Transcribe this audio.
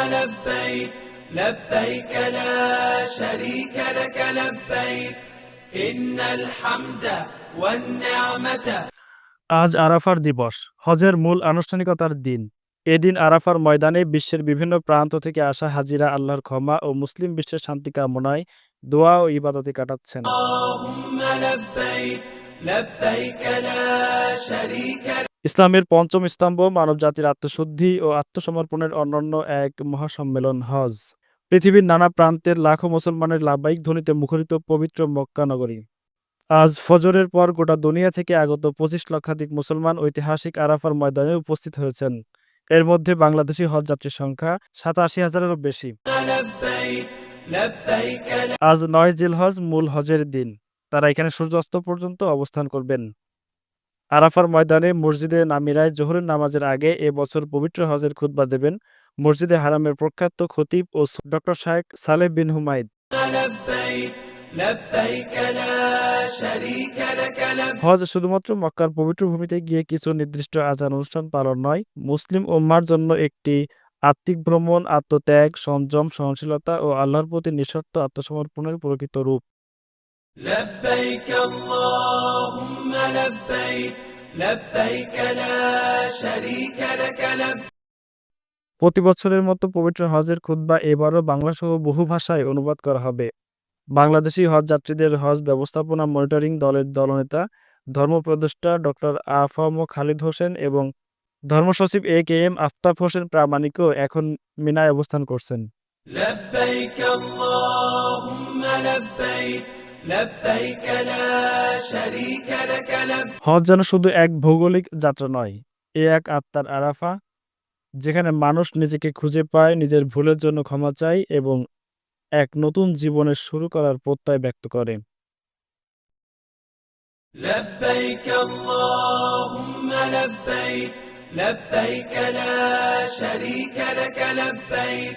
لبيك لبيك لا شريك لك لبيك إن الحمد والنعمة আজ আরাফার দিবস হজের মূল আনুষ্ঠানিকতার দিন এদিন আরাফার ময়দানে বিশ্বের বিভিন্ন প্রান্ত থেকে আসা হাজিরা আল্লাহর ক্ষমা ও মুসলিম বিশ্বের শান্তি কামনায় দোয়া ও ইবাদতে কাটাচ্ছেন ইসলামের পঞ্চম স্তম্ভ মানব জাতির আত্মশুদ্ধি ও আত্মসমর্পণের অন্যান্য এক মহাসম্মেলন হজ। পৃথিবীর নানা প্রান্তের লাখো মুসলমানের লাভবাহিক ধ্বনিতে মুখরিত পবিত্র মক্কা নগরী। আজ ফজরের পর গোটা দুনিয়া থেকে আগত পঁচিশ লক্ষাধিক মুসলমান ঐতিহাসিক আরাফার ময়দানে উপস্থিত হয়েছেন। এর মধ্যে বাংলাদেশি হজ যাত্রীর সংখ্যা সাতাশি হাজারেরও বেশি। আজ নয় জিলহজ মূল হজের দিন। তারা এখানে সূর্যাস্ত পর্যন্ত অবস্থান করবেন। আরাফার ময়দানে মসজিদে নামিরায় জোহরের নামাজের আগে এ বছর পবিত্র হজের খুদ্া দেবেন মসজিদে হারামের প্রখ্যাত খতিব ও doctor Sheikh Saleh bin Humaid হজ শুধুমাত্র মক্কার পবিত্র ভূমিতে গিয়ে কিছু নির্দিষ্ট আচার অনুষ্ঠান পালন নয়, মুসলিম উম্মার জন্য একটি আত্মিক ভ্রমণ, আত্মত্যাগ, সংযম, সহনশীলতা ও আল্লাহর প্রতি নিঃশর্ত আত্মসমর্পণের প্রকৃত রূপ। لبيك اللهم لبيك لبيك لا شريك لك لبيك প্রতি বছরের মতো পবিত্র হজের খুতবা এবারও বাংলা সহ বহু ভাষায় অনুবাদ করা হবে বাংলাদেশি হজ যাত্রীদের হজ ব্যবস্থাপনা মনিটরিং দলের দলনেতা ধর্মপ্রদেষ্টা ডক্টর আফম খালিদ হোসেন এবং ধর্মসচিব A K M Aftab Hossain প্রামাণিকও এখন মিনায় অবস্থান করছেন لبيك اللهم لبيك لبيك لا شريك لك لبيك হজ যেন শুধু এক ভৌগোলিক যাত্রা নয় এ এক আত্মার আরাফা যেখানে মানুষ নিজেকে খুঁজে পায় নিজের ভুলের জন্য ক্ষমা চায় এবং এক নতুন জীবনের শুরু করার প্রত্যয় ব্যক্ত করে لبيك اللهم لبيك لبيك لا شريك لك لبيك